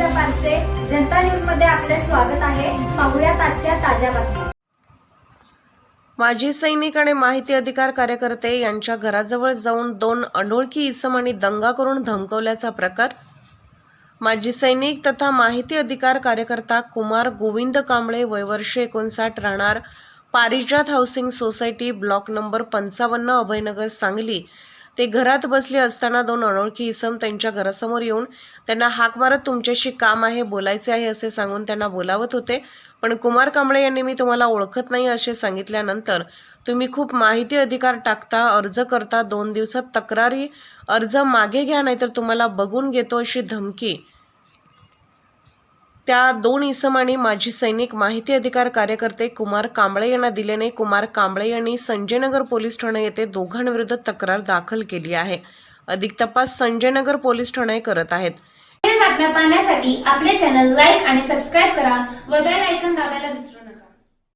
जनता न्यूजमध्ये आपले स्वागत आहे. पाहुयात आजच्या ताज्या बातम्या. माजी सैनिक आणि माहिती अधिकार कार्यकर्ते यांच्या घराजवळ जाऊन दोन अनोळखी इसम आणि दंगा करून धमकवल्याचा प्रकार? माजी सैनिक तथा माहिती अधिकार कार्यकर्ता कुमार गोविंद कांबळे वयवर्ष एकोणसाठ राहणार Parijat housing society block number पंचावन्न अभयनगर सांगली ते घरात बसले असताना दोन अनोळखी इसम त्यांच्या घरासमोर येऊन त्यांना हाक मारत तुमच्याशी काम आहे बोलायचे आहे असे सांगून त्यांना बोलावत होते. पण कुमार कांबळे यांनी मी तुम्हाला ओळखत नाही असे सांगितल्यानंतर तुम्ही खूप माहिती अधिकार टाकता अर्ज करता दोन दिवसात तक्रारी अर्ज मागे घ्या नाहीतर तुम्हाला बघून घेतो अशी धमकी त्या दोन इसम आणि माजी सैनिक माहिती अधिकार कार्यकर्ते कुमार कांबळे यांना दिल्याने कुमार कांबळे यांनी संजयनगर पोलीस ठाणे येथे दोघांविरुद्ध तक्रार दाखल केली आहे. अधिक तपास संजयनगर पोलीस ठाणे करत आहेत. बातम्या पाहण्यासाठी आपले चॅनल लाईक आणि सबस्क्राईब करा व बेल आयकॉन दाबायला विसरू नका.